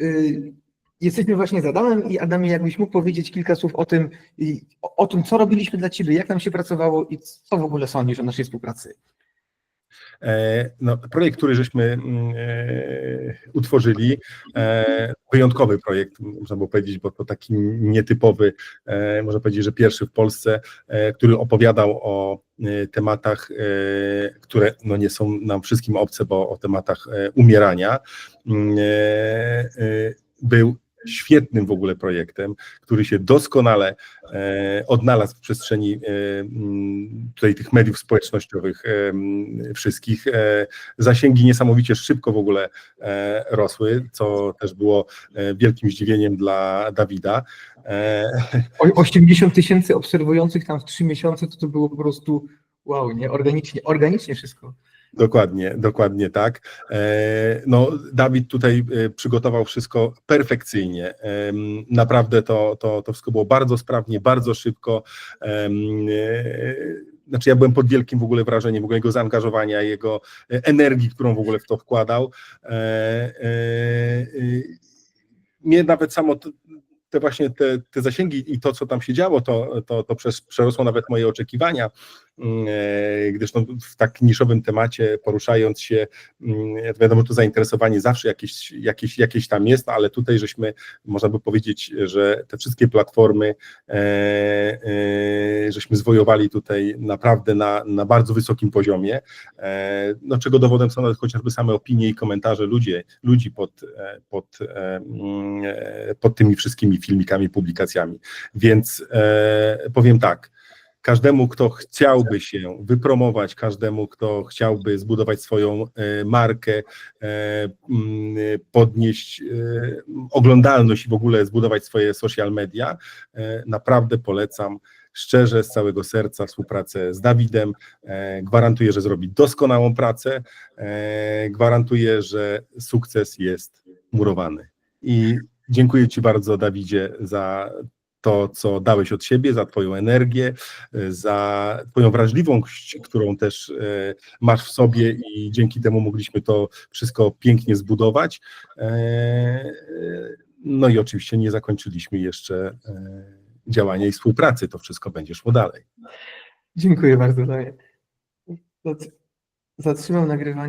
Y, Jesteśmy właśnie z Adamem i Adamie, jakbyś mógł powiedzieć kilka słów o tym, o, o tym, co robiliśmy dla Ciebie, jak nam się pracowało i co w ogóle sądzisz o naszej współpracy. E, No, projekt, który żeśmy mm, e, utworzyli, e, wyjątkowy projekt, można było powiedzieć, bo to taki nietypowy, e, można powiedzieć, że pierwszy w Polsce, e, który opowiadał o tematach, które no, nie są nam wszystkim obce, bo o tematach umierania. Mm, Był świetnym w ogóle projektem, który się doskonale e, odnalazł w przestrzeni e, tutaj tych mediów społecznościowych e, wszystkich. Zasięgi niesamowicie szybko w ogóle rosły, co też było wielkim zdziwieniem dla Dawida. E, O- 80 tysięcy obserwujących tam w 3 miesiące, to to było po prostu wow, nie? Organicznie, organicznie wszystko. Dokładnie, dokładnie tak. E, No, Dawid tutaj e, przygotował wszystko perfekcyjnie. Em, Naprawdę to, to, to wszystko było bardzo sprawnie, bardzo szybko. E, Znaczy, ja byłem pod wielkim w ogóle wrażeniem w ogóle jego zaangażowania, jego e, energii, którą w ogóle w to wkładał. E, e, e, Mnie nawet samo te właśnie te, te zasięgi i to, co tam się działo, to, to, to przez, przerosło nawet moje oczekiwania, Mm, e, gdyż no, w tak niszowym temacie, poruszając się, mm, wiadomo, to zainteresowanie zawsze jakieś, jakieś, jakieś tam jest, ale tutaj żeśmy, można by powiedzieć, że te wszystkie platformy, e, e, żeśmy zwojowali tutaj naprawdę na, na bardzo wysokim poziomie, e, no, czego dowodem są nawet chociażby same opinie i komentarze ludzie, ludzi pod, e, pod, e, mm, pod tymi wszystkimi filmikami, publikacjami. Więc powiem tak, każdemu, kto chciałby się wypromować, każdemu, kto chciałby zbudować swoją markę, mm, podnieść oglądalność i w ogóle zbudować swoje social media, naprawdę polecam szczerze, z całego serca współpracę z Dawidem. E, Gwarantuję, że zrobi doskonałą pracę. E, Gwarantuję, że sukces jest murowany. I dziękuję Ci bardzo, Dawidzie, za to, co dałeś od siebie, za Twoją energię, za Twoją wrażliwość, którą też e, masz w sobie i dzięki temu mogliśmy to wszystko pięknie zbudować. No i oczywiście nie zakończyliśmy jeszcze działania i współpracy, to wszystko będzie szło dalej. Dziękuję bardzo. Daję. Zatrzymam nagrywanie.